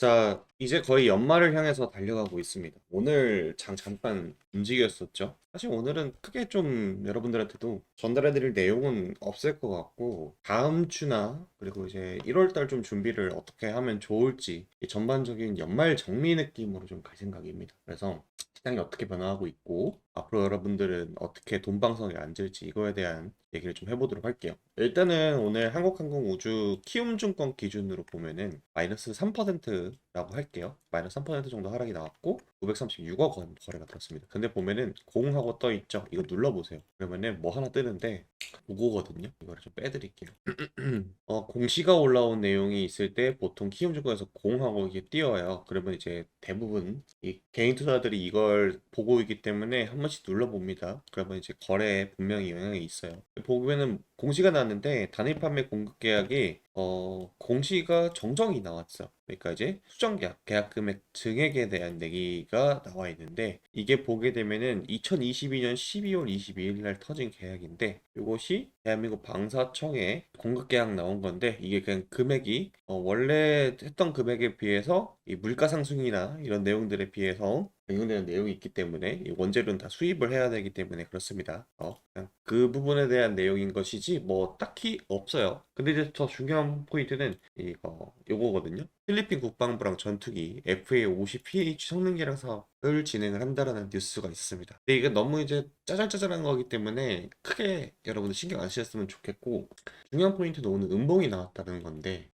자, 이제 거의 연말을 향해서 달려가고 있습니다. 오늘 장 잠깐 움직였었죠. 사실 오늘은 크게 좀 여러분들한테도 전달해드릴 내용은 없을 것 같고, 다음 주나, 그리고 이제 1월달 좀 준비를 어떻게 하면 좋을지, 이 전반적인 연말 정리 느낌으로 좀 갈 생각입니다. 그래서 시장이 어떻게 변화하고 있고, 앞으로 여러분들은 어떻게 돈방석에 앉을지 이거에 대한 얘기를 좀 해보도록 할게요. 일단은 오늘 한국항공우주 키움증권 기준으로 보면은 마이너스 3%라고 할게요. 마이너스 3% 정도 하락이 나왔고 936억 원 거래가 들었습니다. 근데 보면은 공하고 떠 있죠. 이거 눌러보세요. 그러면은 뭐 하나 뜨는데 그거거든요. 이거를 좀 빼드릴게요. 어, 공시가 올라온 내용이 있을 때 보통 키움증권에서 공하고 이게 띄어요. 그러면 이제 대부분 이 개인 투자들이 이걸 보고 있기 때문에 한 번씩 눌러봅니다. 그러면 이제 거래에 분명히 영향이 있어요. 보면은 공시가 나왔는데 단일 판매 공급 계약이 어 공시가 정정이 나왔어. 그러니까 이제 수정 계약, 계약 금액 증액에 대한 내기가 나와 있는데 이게 보게 되면은 2022년 12월 22일 날 터진 계약인데 이것이 대한민국 방사청에 공급 계약 나온 건데 이게 그냥 금액이 어, 원래 했던 금액에 비해서 이 물가 상승이나 이런 내용들에 비해서 변경되는 내용이 있기 때문에 이 원재료는 다 수입을 해야 되기 때문에 그렇습니다. 어, 그 부분에 대한 내용인 것이지 뭐 딱히 없어요. 근데 이제 더 중요한 포인트는 이거 요거거든요. 필리핀 국방부랑 전투기 FA-50PH 성능 개량 사업을 진행을 한다라는 뉴스가 있습니다. 근데 이게 너무 이제 짜잘짜잘한 거기 때문에 크게 여러분들 신경 안 쓰셨으면 좋겠고 중요한 포인트는 오늘 음봉이 나왔다는 건데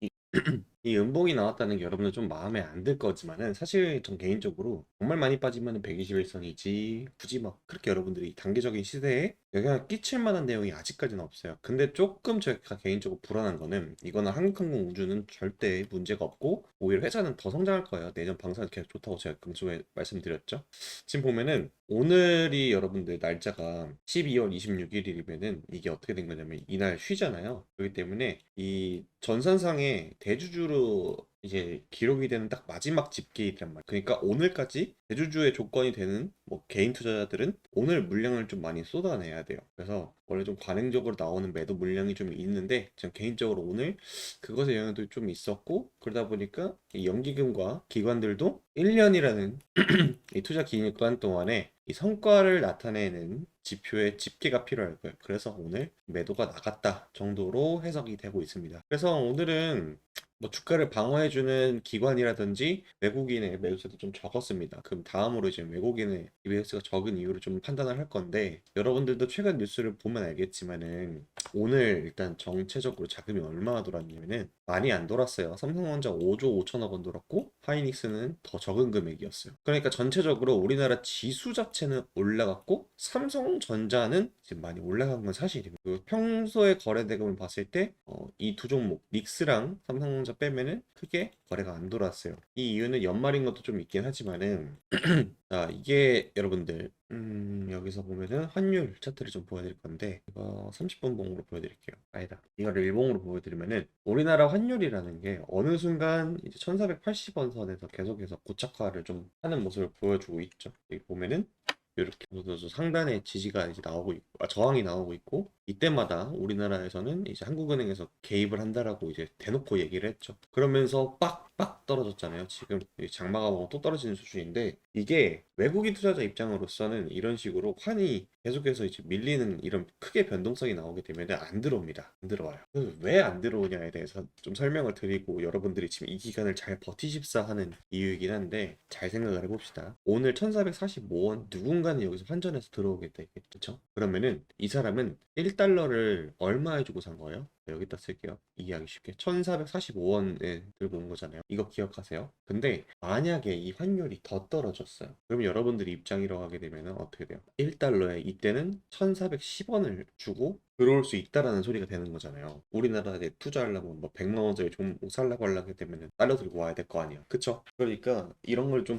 이, 이 음봉이 나왔다는 게 여러분들 좀 마음에 안 들 거지만은 사실 전 개인적으로 정말 많이 빠지면 121선이지 굳이 막 그렇게 여러분들이 단계적인 시대에 영향을 끼칠 만한 내용이 아직까지는 없어요. 근데 조금 제가 개인적으로 불안한 거는 이거는 한국항공 우주는 절대 문제가 없고 오히려 회사는 더 성장할 거예요. 내년 방산 계속 좋다고 제가 금쪽에 말씀드렸죠. 지금 보면은 오늘이 여러분들 날짜가 12월 26일이면은 이게 어떻게 된 거냐면 이날 쉬잖아요. 그렇기 때문에 이 전산상의 대주주로 이제 기록이 되는 딱 마지막 집계일이란 말이에요. 그러니까 오늘까지 대주주의 조건이 되는 뭐 개인 투자자들은 오늘 물량을 좀 많이 쏟아내야 돼요. 그래서 원래 좀 관행적으로 나오는 매도 물량이 좀 있는데 전 개인적으로 오늘 그것의 영향도 좀 있었고 그러다 보니까 이 연기금과 기관들도 1년이라는 이 투자 기간 동안에 이 성과를 나타내는 지표의 집계가 필요할 거예요. 그래서 오늘 매도가 나갔다 정도로 해석이 되고 있습니다. 그래서 오늘은 뭐 주가를 방어해주는 기관이라든지 외국인의 매수세도 좀 적었습니다. 그럼 다음으로 이제 외국인의 매수세가 적은 이유를 좀 판단을 할 건데 여러분들도 최근 뉴스를 보면 알겠지만은 오늘 일단 정체적으로 자금이 얼마나 돌았냐면은 많이 안 돌았어요. 삼성전자 5조 5천억 원 돌았고 하이닉스는 더 적은 금액이었어요. 그러니까 전체적으로 우리나라 지수 자체는 올라갔고 삼성전자는 지금 많이 올라간 건 사실입니다. 그 평소에 거래 대금을 봤을 때 이두 종목 닉스랑 삼성전자 빼면은 크게 거래가 안 돌았어요. 이 이유는 연말인 것도 좀 있긴 하지만은 자 이게 여러분들 음, 여기서 보면은 환율 차트를 좀 보여드릴 건데 이거 30분 봉으로 보여드릴게요. 아니다. 이거를 일봉으로 보여드리면은 우리나라 환율이라는 게 어느 순간 이제 1480원 선에서 계속해서 고착화를 좀 하는 모습을 보여주고 있죠. 여기 보면은 이렇게 서 상단에 지지가 이제 나오고 있고 아, 저항이 나오고 있고 이때마다 우리나라에서는 이제 한국은행에서 개입을 한다라고 이제 대놓고 얘기를 했죠. 그러면서 빡빡 떨어졌잖아요. 지금 장마가 오고 또 떨어지는 수준인데 이게 외국인 투자자 입장으로서는 이런 식으로 환이 계속해서 이제 밀리는 이런 크게 변동성이 나오게 되면 안 들어옵니다. 안 들어와요. 왜 안 들어오냐에 대해서 좀 설명을 드리고 여러분들이 지금 이 기간을 잘 버티십사 하는 이유이긴 한데 잘 생각을 해봅시다. 오늘 1445원 누군가는 여기서 환전해서 들어오게 되겠죠. 그러면은 이 사람은 1 달러를 얼마에 주고 산 거예요? 여기다 쓸게요. 이해하기 쉽게. 1445원에 들고 온 거잖아요. 이거 기억하세요. 근데 만약에 이 환율이 더 떨어졌어요. 그러면 여러분들이 입장이라고 하게 되면 어떻게 돼요? 1달러에 이때는 1410원을 주고 들어올 수 있다라는 소리가 되는 거잖아요. 우리나라에 투자하려면 뭐 100만 원짜리 좀 살라고 하려고 되면 달러 들고 와야 될 거 아니야. 그쵸? 그러니까 이런 걸 좀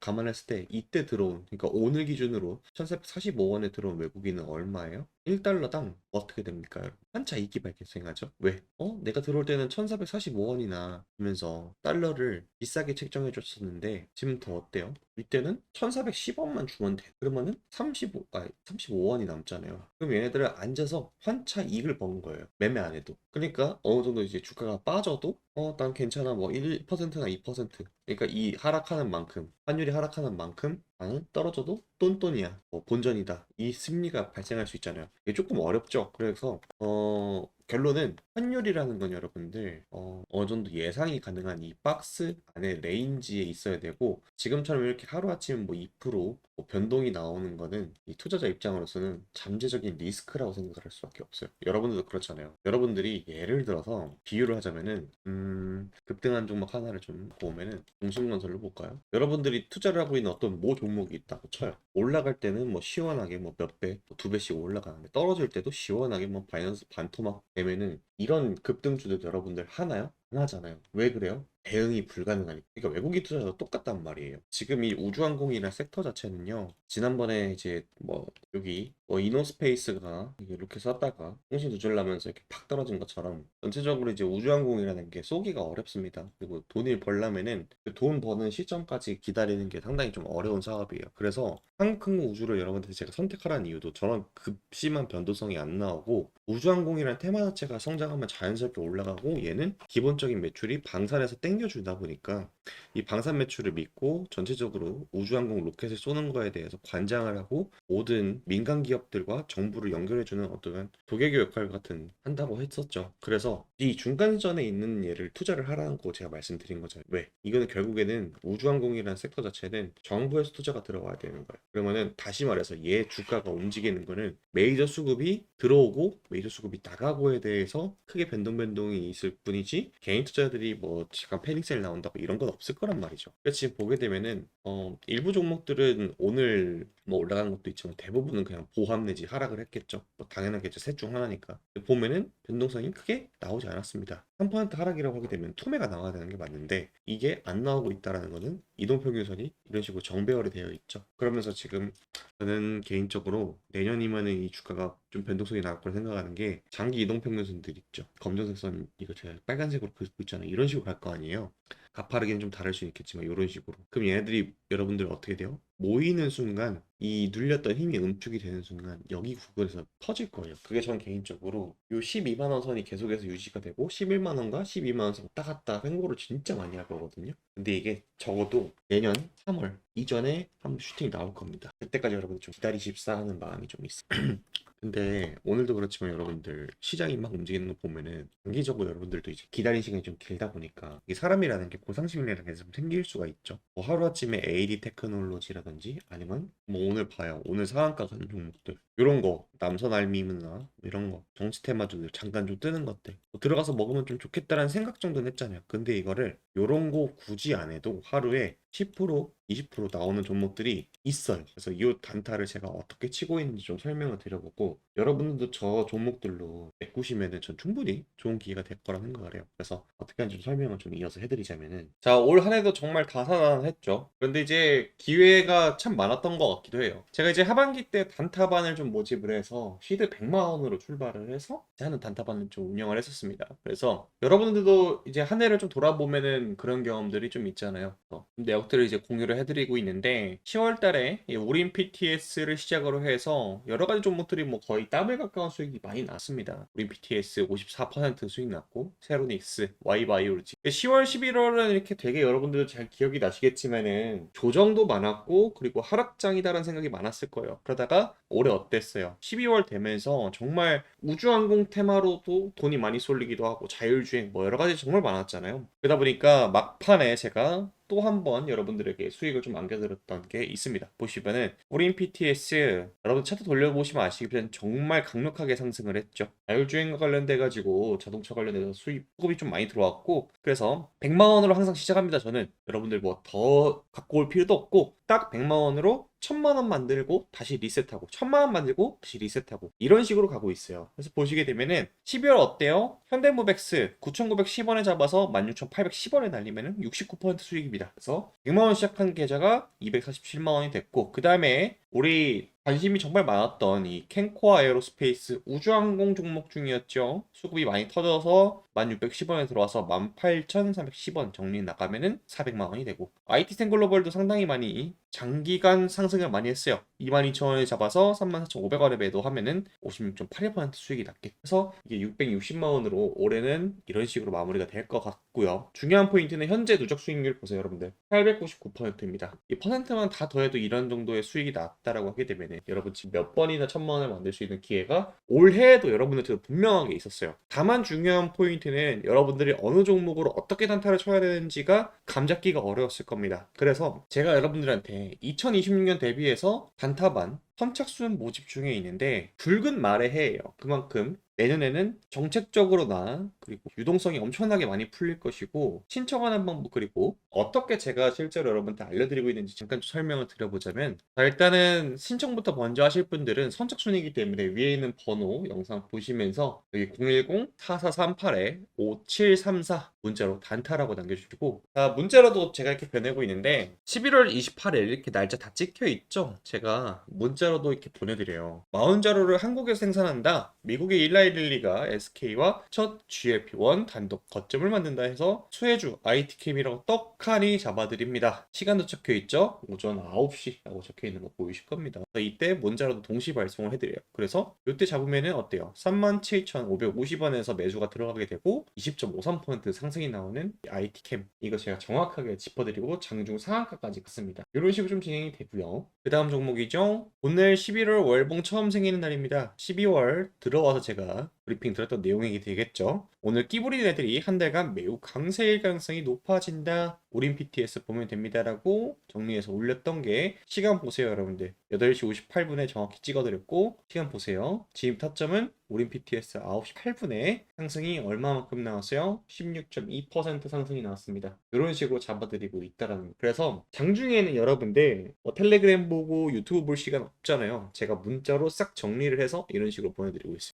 감안했을 때 이때 들어온 그러니까 오늘 기준으로 1445원에 들어온 외국인은 얼마예요? 1달러당 어떻게 됩니까? 한차 이기 발생하죠. 왜? 어? 내가 들어올 때는 1445원이나 하면서 달러를 비싸게 책정해 줬었는데 지금 더 어때요? 이때는 1410원만 주면 돼. 그러면은 35, 아, 35원이 남잖아요. 그럼 얘네들은 앉아서 환차 이익을 버는 거예요. 매매 안 해도. 그러니까 어느 정도 이제 주가가 빠져도 어, 난 괜찮아. 뭐 1%나 2%. 그러니까 이 하락하는 만큼, 환율이 하락하는 만큼 나는 떨어져도 똔똔이야. 뭐 본전이다. 이 심리가 발생할 수 있잖아요. 이게 조금 어렵죠. 그래서 어, 결론은 환율이라는 건 여러분들 어, 어느 정도 예상이 가능한 이 박스 안에 레인지에 있어야 되고 지금처럼 이렇게 하루아침에 뭐 2%, 뭐 변동이 나오는 거는 이 투자자 입장으로서는 잠재적인 리스크라고 생각할 수밖에 없어요. 여러분들도 그렇잖아요. 여러분들이 예를 들어서 비유를 하자면은 음, 급등한 종목 하나를 좀 보면은 공신건설로 볼까요? 여러분들이 투자를 하고 있는 어떤 모 종목이 있다고 쳐요. 올라갈 때는 뭐 시원하게 뭐 몇 배, 뭐 두 배씩 올라가는데 떨어질 때도 시원하게 뭐 바이낸스 반토막 되면은 이런 급등주들 여러분들 하나요? 안 하잖아요. 왜 그래요? 대응이 불가능하니까. 그러니까 외국인 투자도 똑같단 말이에요. 지금 이 우주항공이라는 섹터 자체는요. 지난번에 이제 뭐 여기 뭐 이노스페이스가 이렇게 썼다가 통신 두절나면서 이렇게 팍 떨어진 것처럼 전체적으로 이제 우주항공이라는 게 쏘기가 어렵습니다. 그리고 돈을 벌려면은 그 돈 버는 시점까지 기다리는 게 상당히 좀 어려운 사업이에요. 그래서 한국 우주를 여러분들 제가 선택하라는 이유도 저런 급심한 변동성이 안 나오고 우주항공이라는 테마 자체가 성장하면 자연스럽게 올라가고 얘는 기본 적인 매출이 방산에서 땡겨주다 보니까 이 방산 매출을 믿고 전체적으로 우주항공 로켓을 쏘는 거에 대해서 관장을 하고 모든 민간 기업들과 정부를 연결해주는 어떤 도개교 역할 같은 한다고 했었죠. 그래서 이 중간전에 있는 얘를 투자를 하라고 제가 말씀드린 거죠. 왜? 이거는 결국에는 우주항공이라는 섹터 자체는 정부에서 투자가 들어와야 되는 거예요. 그러면은 다시 말해서 얘 주가가 움직이는 거는 메이저 수급이 들어오고 메이저 수급이 나가고에 대해서 크게 변동 변동이 있을 뿐이지 개인 투자자들이 뭐 잠깐 패닉셀 나온다고 이런 건 없을 거란 말이죠. 그래서 지금 보게 되면은 어 일부 종목들은 오늘 뭐 올라간 것도 있지만 대부분은 그냥 보합 내지 하락을 했겠죠. 뭐 당연하겠죠. 셋 중 하나니까. 보면은 변동성이 크게 나오지 않았습니다. 3% 하락이라고 하게 되면 투매가 나와야 되는 게 맞는데 이게 안 나오고 있다라는 거는 이동평균선이 이런 식으로 정배열이 되어 있죠. 그러면서 지금 저는 개인적으로 내년이면은 이 주가가 좀 변동성이 나올 거라 생각하는 게 장기 이동평균선들 있죠. 검정색 선 이거 제가 빨간색으로 긋고 있잖아요. 이런 식으로 갈 거 아니에요. 가파르게는 좀 다를 수 있겠지만 이런 식으로. 그럼 얘네들이 여러분들 어떻게 돼요? 모이는 순간 이 눌렸던 힘이 응축이 되는 순간 여기 구간에서 터질 거예요. 그게 전 개인적으로 요 12만 원 선이 계속해서 유지가 되고 11만 원과 12만 원 선 왔다 갔다 횡보를 진짜 많이 할 거거든요. 근데 이게 적어도 내년 3월 이전에 한번 슈팅이 나올 겁니다. 그때까지 여러분들 좀 기다리십사 하는 마음이 좀 있어요. 근데 오늘도 그렇지만 여러분들 시장이 막 움직이는 거 보면은 단기적으로 여러분들도 이제 기다린 시간이 좀 길다 보니까 이 사람이라는 게 보상심리라는 게 좀 생길 수가 있죠. 뭐 하루아침에 AD 테크놀로지라든지 아니면 뭐 오늘 봐요. 오늘 상한가 가는 종목들 이런 거 남선 알미나 이런 거 정치 테마주들 잠깐 좀 뜨는 것들 뭐 들어가서 먹으면 좀 좋겠다라는 생각 정도는 했잖아요. 근데 이거를 요런 거 굳이 안 해도 하루에 10% 20% 나오는 종목들이 있어요. 그래서 이 단타를 제가 어떻게 치고 있는지 좀 설명을 드려보고 여러분들도 저 종목들로 메꾸시면은 전 충분히 좋은 기회가 될 거라 생각을 해요. 그래서 어떻게 하는지 좀 설명을 좀 이어서 해드리자면은 자올 한 해도 정말 다사다난했죠. 그런데 이제 기회가 참 많았던 것 같기도 해요. 제가 이제 하반기 때 단타반을 좀 모집을 해서 시드 100만 원으로 출발을 해서 이제 하는 단타반을 좀 운영을 했었습니다. 그래서 여러분들도 이제 한 해를 좀 돌아보면은 그런 경험들이 좀 있잖아요. 어, 내역들을 이제 공유를 해드리고 있는데 10월 달에 이 우린 PTS를 시작으로 해서 여러 가지 종목들이 뭐 거의 더블 가까운 수익이 많이 났습니다. 우린 PTS 54% 수익 났고 세로닉스, Y바이오로지 10월 11월은 이렇게 되게 여러분들도 잘 기억이 나시겠지만은 조정도 많았고 그리고 하락장이다라는 생각이 많았을 거예요. 그러다가 올해 어땠어요? 12월 되면서 정말 우주항공 테마로도 돈이 많이 쏠리기도 하고 자율주행 뭐 여러 가지 정말 많았잖아요. 그러다 보니까 막판에 제가 또 한 번 여러분들에게 수익을 좀 안겨드렸던 게 있습니다. 보시면은 우린 PTS 여러분 차트 돌려보시면 아시겠지만 정말 강력하게 상승을 했죠. 자율주행과 관련돼 가지고 자동차 관련해서 수입 수급이 좀 많이 들어왔고 그래서 100만 원으로 항상 시작합니다. 저는 여러분들 뭐 더 갖고 올 필요도 없고 딱 100만 원으로 1000만 원 만들고 다시 리셋하고 1000만 원 만들고 다시 리셋하고 이런 식으로 가고 있어요. 그래서 보시게 되면은 12월 어때요? 현대무백스 9,910원에 잡아서 16,810원에 날리면은 69% 수익입니다. 그래서 100만 원 시작한 계좌가 247만 원이 됐고 그 다음에 우리 관심이 정말 많았던 이 캔코아 에어로스페이스 우주항공 종목 중이었죠. 수급이 많이 터져서 1610원에 들어와서 18310원 정리 나가면은 400만 원이 되고 IT센 글로벌도 상당히 많이 장기간 상승을 많이 했어요. 22,000원에 잡아서 34,500원에 매도하면은 56.81% 수익이 났게 해서 이게 660만 원으로 올해는 이런 식으로 마무리가 될 것 같고요. 중요한 포인트는 현재 누적 수익률 보세요, 여러분들. 899%입니다. 이 퍼센트만 다 더해도 이런 정도의 수익이 났다라고 하게 되면은 여러분 지금 몇 번이나 천만 원을 만들 수 있는 기회가 올해에도 여러분들한테 분명하게 있었어요. 다만 중요한 포인트는 여러분들이 어느 종목으로 어떻게 단타를 쳐야 되는지가 감잡기가 어려웠을 겁니다. 그래서 제가 여러분들한테 2026년 대비해서 단타반 선착순 모집 중에 있는데 붉은 말의 해예요. 그만큼 내년에는 정책적으로나 그리고 유동성이 엄청나게 많이 풀릴 것이고 신청하는 방법 그리고 어떻게 제가 실제로 여러분한테 알려드리고 있는지 잠깐 좀 설명을 드려보자면 자, 일단은 신청부터 먼저 하실 분들은 선착순이기 때문에 위에 있는 번호 영상 보시면서 여기 010-4438-5734 문자로 단타라고 남겨주시고 자, 문자로도 제가 이렇게 보내고 있는데 11월 28일 이렇게 날짜 다 찍혀 있죠? 제가 문자로도 이렇게 보내드려요. 마운자로를 한국에서 생산한다. 미국의 일라이릴리가 SK와 첫 GLP-1 단독 거점을 만든다 해서 수혜주 IT캠이라고 떡하니 잡아드립니다. 시간도 적혀 있죠? 오전 9시라고 적혀 있는 거 보이실 겁니다. 이때 문자로도 동시 발송을 해드려요. 그래서 이때 잡으면은 어때요? 37,550원에서 매수가 들어가게 되고 20.53% 상승이 나오는 IT캠. 이거 제가 정확하게 짚어드리고 장중 상한가까지 갔습니다. 이런 식으로 좀 진행이 되고요. 그 다음 종목이죠. 오늘 11월 월봉 처음 생기는 날입니다. 12월 들어와서 제가 브리핑 들었던 내용이 되겠죠. 오늘 끼부린 애들이 한 달간 매우 강세일 가능성이 높아진다. 우린 PTS 보면 됩니다라고 정리해서 올렸던 게 시간 보세요 여러분들. 8시 58분에 정확히 찍어드렸고 시간 보세요. 지금 타점은 우린 PTS 9시 8분에 상승이 얼마만큼 나왔어요? 16.2% 상승이 나왔습니다. 이런 식으로 잡아드리고 있다라는 거. 그래서 장중에는 여러분들 뭐 텔레그램 보고 유튜브 볼 시간 없잖아요. 제가 문자로 싹 정리를 해서 이런 식으로 보내드리고 있어요.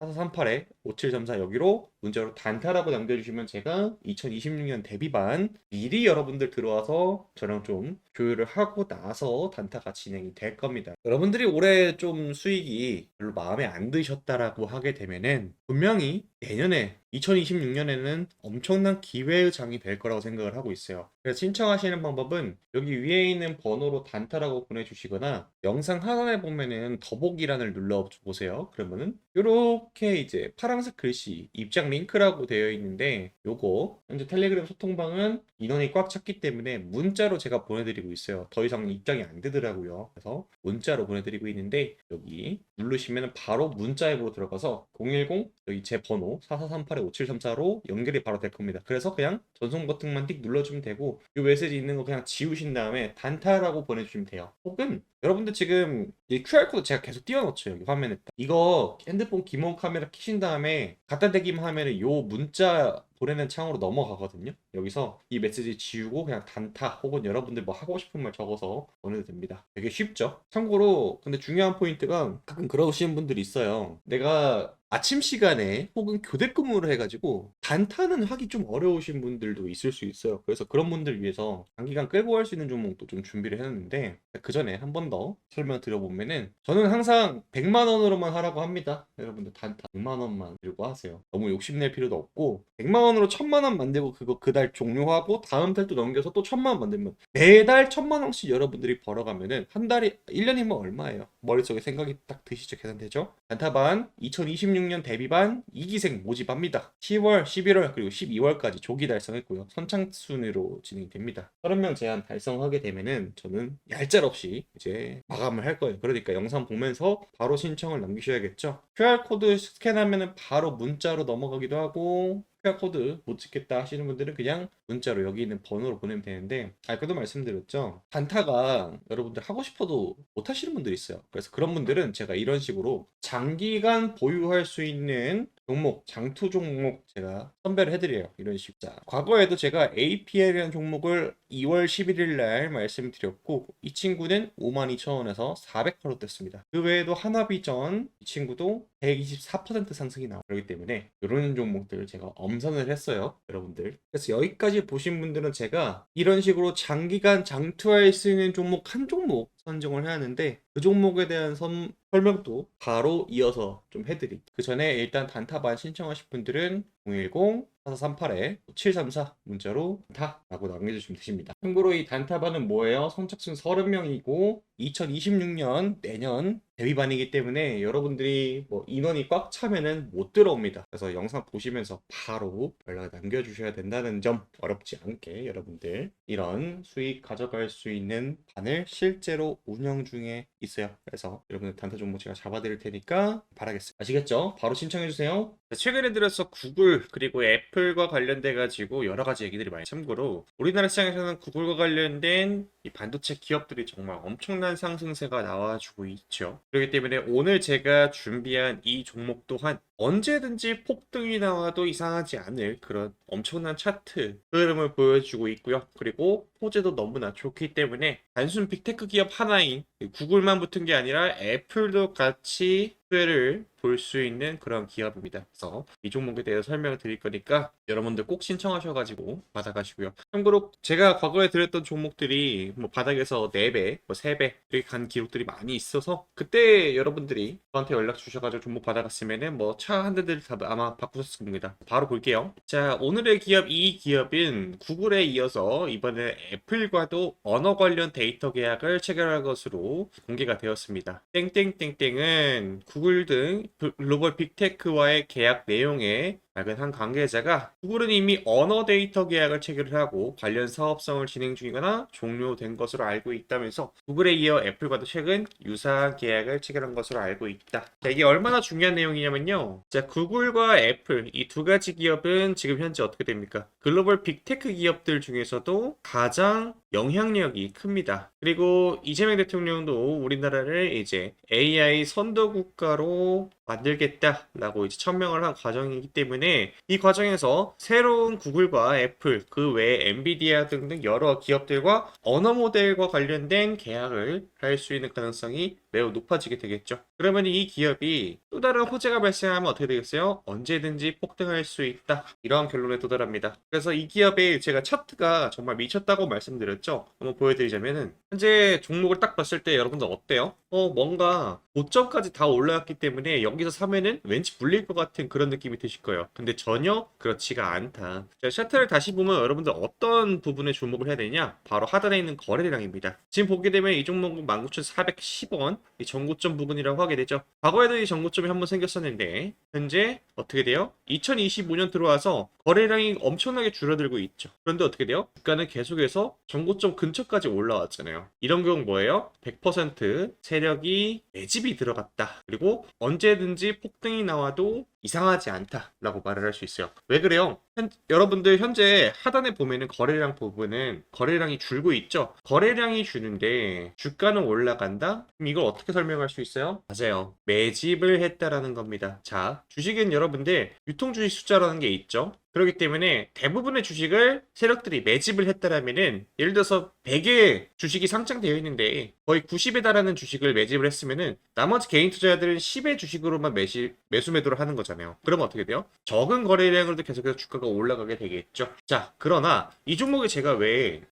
010-4438-5734 여기로 문자로 단타라고 남겨주시면 제가 2026년 데뷔반 미리 여러분들 들어와서 저랑 좀 교류를 하고 나서 단타가 진행이 될 겁니다. 여러분들이 올해 좀 수익이 별로 마음에 안 드셨 다라고 하게 되면은 분명히 내년에 2026년에는 엄청난 기회의 장이 될 거라고 생각을 하고 있어요. 그래서 신청하시는 방법은 여기 위에 있는 번호로 단타라고 보내주시거나 영상 하단에 보면은 더보기란을 눌러보세요. 그러면은 이렇게 이제 파란색 글씨 입장 링크라고 되어 있는데 요거 현재 텔레그램 소통방은 인원이 꽉 찼기 때문에 문자로 제가 보내드리고 있어요. 더 이상 입장이 안 되더라고요. 그래서 문자로 보내드리고 있는데 여기 누르시면 바로 문자 앱으로 들어가서 010 여기 제 번호 4438-5734로 연결이 바로 될 겁니다. 그래서 그냥 전송 버튼만 띡 눌러주면 되고 이 메시지 있는 거 그냥 지우신 다음에 단타라고 보내주시면 돼요. 혹은 여러분들 지금 이 QR코드 제가 계속 띄워놓죠 여기 화면에 이거 핸드폰 기본 카메라 키신 다음에 갖다 대기만 하면 요 문자 보내는 창으로 넘어가거든요. 여기서 이 메시지 지우고 그냥 단타 혹은 여러분들 뭐 하고 싶은 말 적어서 보내도 됩니다. 되게 쉽죠? 참고로 근데 중요한 포인트가 가끔 그러시는 분들이 있어요. 내가 아침 시간에 혹은 교대 근무를 해가지고 단타는 하기 좀 어려우신 분들도 있을 수 있어요. 그래서 그런 분들 위해서 장기간 끌고 갈 수 있는 종목도 좀 준비를 해놨는데 그 전에 한 번 더 설명 드려보면은 저는 항상 100만 원으로만 하라고 합니다. 여러분들 단타 100만 원만 들고 하세요. 너무 욕심낼 필요도 없고 100만 원으로 1000만 원 만들고 그거 그달 종료하고 다음 달 또 넘겨서 또 1000만 원 만들면 매달 1000만 원씩 여러분들이 벌어가면은 한 달이 1년이면 얼마예요? 머릿속에 생각이 딱 드시죠? 계산되죠? 단타반 2026년 데뷔반 2기생 모집합니다. 10월, 11월 그리고 12월까지 조기 달성했고요. 선착순으로 진행됩니다. 30명 제한 달성하게 되면은 저는 얄짤없이 이제 마감을 할 거예요. 그러니까 영상 보면서 바로 신청을 남기셔야겠죠. QR코드 스캔하면은 바로 문자로 넘어가기도 하고 QR코드 못 찍겠다 하시는 분들은 그냥 문자로 여기 있는 번호로 보내면 되는데 아까도 말씀드렸죠? 단타가 여러분들 하고 싶어도 못 하시는 분들이 있어요. 그래서 그런 분들은 제가 이런 식으로 장기간 보유할 수 있는 종목, 장투 종목 제가 선별을 해드려요. 이런 식. 자, 과거에도 제가 APL이라는 종목을 2월 11일 날 말씀드렸고, 이 친구는 52,000원에서 400%로 떴습니다. 그 외에도 하나비전, 이 친구도 124% 상승이 나오기 때문에 이런 종목들 제가 엄선을 했어요. 여러분들. 그래서 여기까지 보신 분들은 제가 이런 식으로 장기간 장투할 수 있는 종목 한 종목 선정을 해야 하는데 그 종목에 대한 선- 설명도 바로 이어서 좀 해드릴게요. 그 전에 일단 단타반 신청하실 분들은 010-4438-734 문자로 단타라고 남겨주시면 되십니다. 참고로 이 단타반은 뭐예요? 선착순 30명이고 2026년 내년 데뷔반이기 때문에 여러분들이 뭐 인원이 꽉 차면은 못 들어옵니다. 그래서 영상 보시면서 바로 연락 남겨주셔야 된다는 점 어렵지 않게 여러분들 이런 수익 가져갈 수 있는 반을 실제로 운영 중에 있어요. 그래서 여러분들 단타 종목 제가 잡아드릴 테니까 바라겠습니다. 아시겠죠? 바로 신청해주세요. 최근에 들어서 구글 그리고 애플과 관련돼 가지고 여러 가지 얘기들이 많이 참고로 우리나라 시장에서는 구글과 관련된 이 반도체 기업들이 정말 엄청난 상승세가 나와주고 있죠. 그렇기 때문에 오늘 제가 준비한 이 종목 또한 언제든지 폭등이 나와도 이상하지 않을 그런 엄청난 차트 흐름을 보여주고 있고요. 그리고 호재도 너무나 좋기 때문에 단순 빅테크 기업 하나인 구글만 붙은 게 아니라 애플도 같이 수혜를 볼수 있는 그런 기업입니다. 그래서 이 종목에 대해서 설명을 드릴 거니까 여러분들 꼭 신청하셔가지고 받아가시고요. 참고로 제가 과거에 드렸던 종목들이 뭐 바닥에서 4배, 뭐 3배 이렇게 간 기록들이 많이 있어서 그때 여러분들이 저한테 연락 주셔가지고 종목 받아갔으면은 뭐 차 한 대들 다 아마 바꾸셨을 겁니다. 바로 볼게요. 자, 오늘의 기업 이 기업은 구글에 이어서 이번에 애플과도 언어 관련 데이터 계약을 체결할 것으로 공개가 되었습니다. 땡땡땡땡은 구글 등 글로벌 빅테크와의 계약 내용에 작은 한 관계자가 구글은 이미 언어 데이터 계약을 체결을 하고 관련 사업성을 진행 중이거나 종료된 것으로 알고 있다면서 구글에 이어 애플과도 최근 유사한 계약을 체결한 것으로 알고 있다. 자, 이게 얼마나 중요한 내용이냐면요. 자, 구글과 애플 이 두 가지 기업은 지금 현재 어떻게 됩니까? 글로벌 빅테크 기업들 중에서도 가장 영향력이 큽니다. 그리고 이재명 대통령도 우리나라를 이제 AI 선도 국가로 만들겠다라고 이제 천명을 한 과정이기 때문에 이 과정에서 새로운 구글과 애플 그 외에 엔비디아 등등 여러 기업들과 언어 모델과 관련된 계약을 할 수 있는 가능성이 매우 높아지게 되겠죠. 그러면 이 기업이 또 다른 호재가 발생하면 어떻게 되겠어요? 언제든지 폭등할 수 있다. 이러한 결론에 도달합니다. 그래서 이 기업의 제가 차트가 정말 미쳤다고 말씀드렸죠. 한번 보여드리자면은 현재 종목을 딱 봤을 때 여러분들 어때요? 어 뭔가 고점까지 다 올라왔기 때문에 여기서 사면은 왠지 불릴 것 같은 그런 느낌이 드실 거예요. 근데 전혀 그렇지가 않다. 자, 차트를 다시 보면 여러분들 어떤 부분에 주목을 해야 되냐? 바로 하단에 있는 거래량입니다. 지금 보게 되면 이 종목은 19,410원 이 전고점 부분이라고 하게 되죠. 과거에도 이 전고점이 한번 생겼었는데 현재 어떻게 돼요? 2025년 들어와서 거래량이 엄청나게 줄어들고 있죠. 그런데 어떻게 돼요? 주가는 계속해서 전고점 근처까지 올라왔잖아요. 이런 경우 뭐예요? 100% 세력이 매집이 들어갔다. 그리고 언제든지 폭등이 나와도 이상하지 않다라고 말을 할 수 있어요. 왜 그래요? 현- 여러분들 현재 하단에 보면은 거래량 부분은 거래량이 줄고 있죠. 거래량이 주는데 주가는 올라간다? 그럼 이걸 어떻게 설명할 수 있어요? 맞아요. 매집을 했다라는 겁니다. 자, 주식은 여러분들 유통 주식 숫자라는 게 있죠. 그렇기 때문에 대부분의 주식을 세력들이 매집을 했다라면은 예를 들어서 100의 주식이 상장되어 있는데 거의 90에 달하는 주식을 매집을 했으면은 나머지 개인 투자자들은 10의 주식으로만 매시, 매수 매도를 하는 거잖아요. 그러면 어떻게 돼요? 적은 거래량으로도 계속해서 주가가 올라가게 되겠죠. 자, 그러나 이 종목에 제가 왜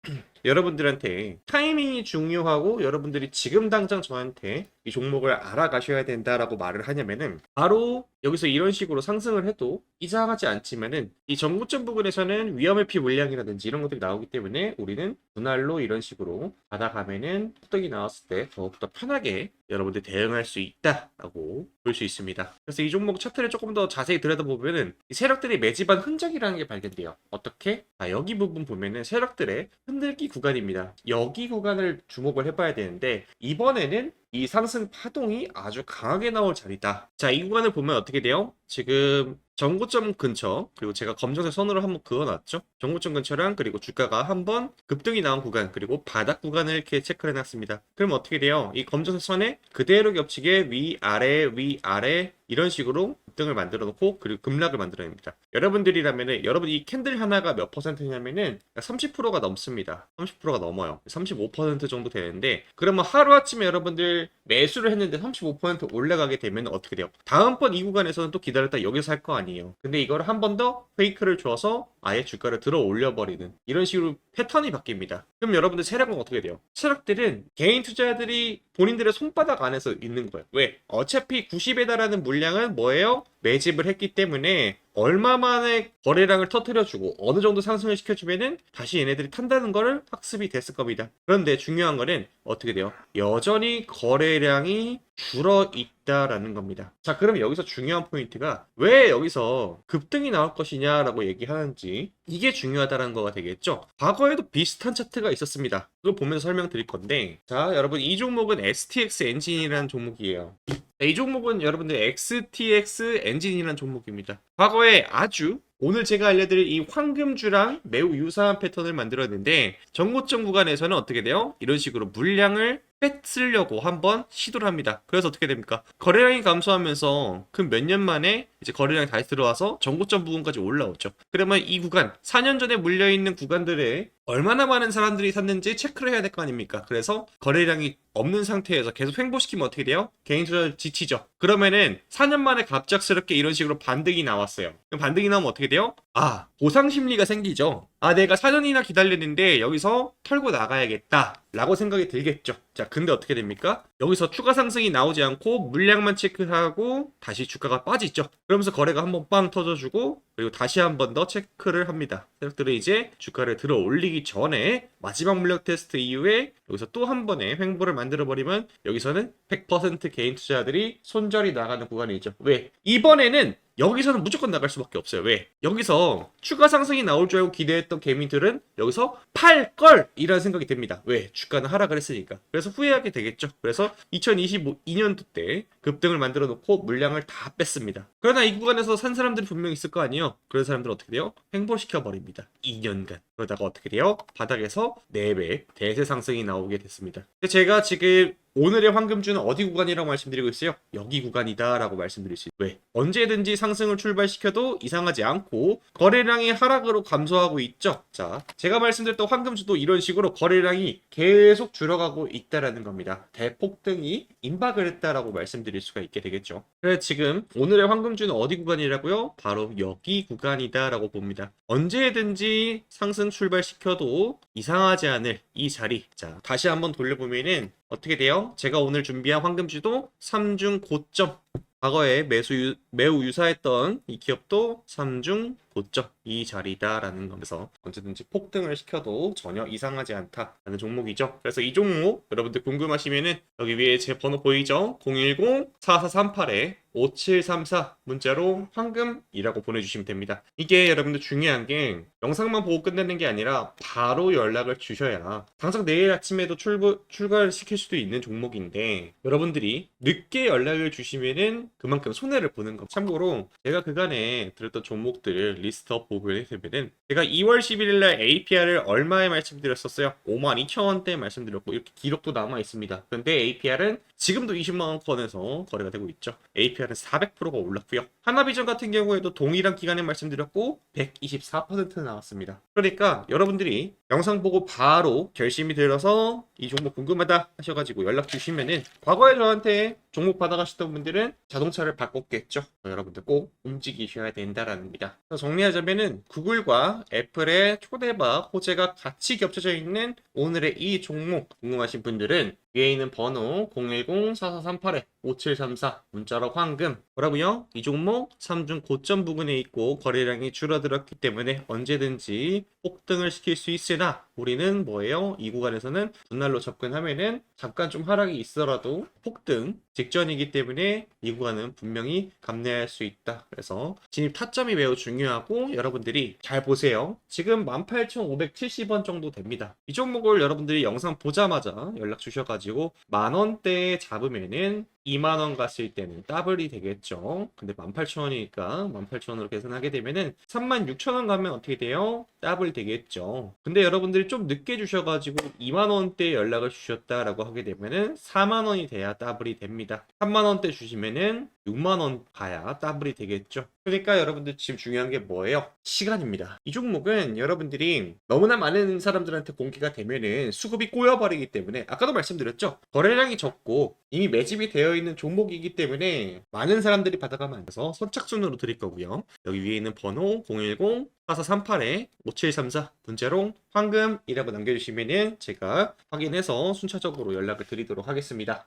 여러분들한테 타이밍이 중요하고 여러분들이 지금 당장 저한테 이 종목을 알아가셔야 된다라고 말을 하냐면은 바로 여기서 이런 식으로 상승을 해도 이상하지 않지만은 이 정고점 부분에서는 위험의 피 물량이라든지 이런 것들이 나오기 때문에 우리는 분할로 이런 식으로 받아가면은 폭등이 나왔을 때 더욱더 편하게 여러분들 대응할 수 있다라고 볼 수 있습니다. 그래서 이 종목 차트를 조금 더 자세히 들여다보면은 이 세력들이 매집한 흔적이라는 게 발견돼요. 어떻게? 아, 여기 부분 보면은 세력들의 흔들기 구간입니다. 여기 구간을 주목을 해봐야 되는데 이번에는 이 상승 파동이 아주 강하게 나올 자리다. 자, 이 구간을 보면 어떻게 돼요? 지금 전고점 근처 그리고 제가 검정색 선으로 한번 그어놨죠. 전고점 근처랑 그리고 주가가 한번 급등이 나온 구간 그리고 바닥 구간을 이렇게 체크를 해놨습니다. 그럼 어떻게 돼요? 이 검정색 선에 그대로 겹치게 위 아래 위 아래 이런 식으로 급등을 만들어 놓고 그리고 급락을 만들어냅니다. 여러분들이라면은 여러분 이 캔들 하나가 몇 퍼센트냐면은 30%가 넘습니다. 30%가 넘어요. 35% 정도 되는데 그러면 하루아침에 여러분들 매수를 했는데 35% 올라가게 되면 어떻게 돼요? 다음번 이 구간에서는 또 기다렸다 여기서 살거 아니에요. 근데 이걸 한 번 더 페이크를 줘서 아예 주가를 들어 올려버리는 이런 식으로 패턴이 바뀝니다. 그럼 여러분들 세력은 어떻게 돼요? 세력들은 개인 투자자들이 본인들의 손바닥 안에서 있는 거예요. 왜? 어차피 90에 달하는 물량 은 뭐예요? 매집을 했기 때문에 얼마 만에 거래량을 터트려주고 어느 정도 상승을 시켜주면은 다시 얘네들이 탄다는 거를 학습이 됐을 겁니다. 그런데 중요한 거는 어떻게 돼요? 여전히 거래량이 줄어 있다라는 겁니다. 자, 그럼 여기서 중요한 포인트가 왜 여기서 급등이 나올 것이냐라고 얘기하는지 이게 중요하다는 거가 되겠죠. 과거에도 비슷한 차트가 있었습니다. 그걸 보면서 설명드릴 건데, 자, 여러분 이 종목은 STX 엔진이라는 종목이에요. 자, 이 종목은 여러분들 XTX 엔진이라는 종목입니다. 과거에 아주 오늘 제가 알려드릴 이 황금주랑 매우 유사한 패턴을 만들었는데 정고점 구간에서는 어떻게 돼요? 이런 식으로 물량을 뺏으려고 한번 시도를 합니다. 그래서 어떻게 됩니까? 거래량이 감소하면서 그 몇 년 만에 이제 거래량이 다시 들어와서 정고점 부분까지 올라오죠. 그러면 이 구간 4년 전에 물려 있는 구간들에 얼마나 많은 사람들이 샀는지 체크를 해야 될 거 아닙니까? 그래서 거래량이 없는 상태에서 계속 횡보시키면 어떻게 돼요? 개인 투자 지치죠. 그러면은 4년 만에 갑작스럽게 이런 식으로 반등이 나왔어요. 그럼 반등이 나오면 어떻게 돼요? 아, 보상 심리가 생기죠. 아, 내가 4년이나 기다렸는데 여기서 털고 나가야겠다. 라고 생각이 들겠죠. 자, 근데 어떻게 됩니까? 여기서 추가 상승이 나오지 않고 물량만 체크하고 다시 주가가 빠지죠. 그러면서 거래가 한번 빵 터져주고 그리고 다시 한번 더 체크를 합니다. 세력들은 이제 주가를 들어 올리기 전에 마지막 물량 테스트 이후에 여기서 또 한 번의 횡보를 만들어 버리면 여기서는 100% 개인 투자자들이 손절이 나가는 구간이죠. 왜? 이번에는 여기서는 무조건 나갈 수밖에 없어요. 왜? 여기서 추가 상승이 나올 줄 알고 기대했던 개미들은 여기서 팔 걸이라는 생각이 듭니다. 왜? 주가는 하락을 했으니까. 그래서 후회하게 되겠죠. 그래서 2025년도 때 급등을 만들어 놓고 물량을 다 뺐습니다. 그러나 이 구간에서 산 사람들이 분명히 있을 거 아니에요. 그런 사람들은 어떻게 돼요? 횡보시켜 버립니다. 2년간. 그러다가 어떻게 돼요? 바닥에서 4배 대세 상승이 나오게 됐습니다. 제가 지금 오늘의 황금주는 어디 구간이라고 말씀드리고 있어요? 여기 구간이다 라고 말씀드릴 수 있어요. 왜? 언제든지 상승을 출발시켜도 이상하지 않고 거래량이 하락으로 감소하고 있죠. 자, 제가 말씀드렸던 황금주도 이런 식으로 거래량이 계속 줄어가고 있다라는 겁니다. 대폭등이 임박을 했다라고 말씀드릴 수가 있게 되겠죠. 그래서 지금 오늘의 황금주는 어디 구간이라고요? 바로 여기 구간이다 라고 봅니다. 언제든지 상승 출발시켜도 이상하지 않을 이 자리. 자, 다시 한번 돌려보면은 어떻게 돼요? 제가 오늘 준비한 황금주도 3중 고점. 과거에 매수 유- 매우 유사했던 이 기업도 3중 고점 이 자리다라는 거면서 언제든지 폭등을 시켜도 전혀 이상하지 않다라는 종목이죠. 그래서 이 종목 여러분들 궁금하시면은 여기 위에 제 번호 보이죠? 010-4438에 5734 문자로 황금이라고 보내주시면 됩니다. 이게 여러분들 중요한 게 영상만 보고 끝내는 게 아니라 바로 연락을 주셔야 당장 내일 아침에도 출부, 출가를 시킬 수도 있는 종목인데 여러분들이 늦게 연락을 주시면은 그만큼 손해를 보는 거. 참고로 제가 그간에 들었던 종목들 리스트업 보게 되면은 제가 2월 11일 날 APR을 얼마에 말씀드렸었어요? 52,000원대 말씀드렸고 이렇게 기록도 남아 있습니다. 근데 APR은 지금도 20만 원권에서 거래가 되고 있죠. APR은 400%가 올랐고요. 하나비전 같은 경우에도 동일한 기간에 말씀드렸고 124% 나왔습니다. 그러니까 여러분들이 영상 보고 바로 결심이 들어서 이 종목 궁금하다 하셔가지고 연락 주시면은 과거에 저한테 종목 받아가셨던 분들은 자동차를 바꿨겠죠. 여러분들 꼭 움직이셔야 된다라는 겁니다. 정리하자면은 구글과 애플의 초대박 호재가 같이 겹쳐져 있는 오늘의 이 종목 궁금하신 분들은 위에 있는 번호 010-4438-5734 문자로 황금 뭐라고요? 이 종목 3중 고점 부근에 있고 거래량이 줄어들었기 때문에 언제든지 폭등을 시킬 수 있으나 우리는 뭐예요? 이 구간에서는 분할로 접근하면은 잠깐 좀 하락이 있더라도 폭등 직전이기 때문에 이 구간은 분명히 감내할 수 있다. 그래서 진입 타점이 매우 중요하고 여러분들이 잘 보세요. 지금 18,570원 정도 됩니다. 이 종목을 여러분들이 영상 보자마자 연락 주셔가지고 만 원대에 잡으면은 2만 원 갔을 때는 더블이 되겠죠. 근데 18,000원이니까 18,000원으로 계산하게 되면은 36,000원 가면 어떻게 돼요? 더블 되겠죠. 근데 여러분들이 좀 늦게 주셔가지고 2만 원대 연락을 주셨다라고 하게 되면은 4만 원이 돼야 더블이 됩니다. 3만 원대 주시면은 6만 원 가야 더블이 되겠죠. 그러니까 여러분들 지금 중요한 게 뭐예요? 시간입니다. 이 종목은 여러분들이 너무나 많은 사람들한테 공개가 되면은 수급이 꼬여버리기 때문에 아까도 말씀드렸죠. 거래량이 적고 이미 매집이 되어 있는 종목이기 때문에 많은 사람들이 받아가면 안 돼서 선착순으로 드릴 거고요. 여기 위에 있는 번호 010 4438에 5734 문자로 황금이라고 남겨주시면은 제가 확인해서 순차적으로 연락을 드리도록 하겠습니다.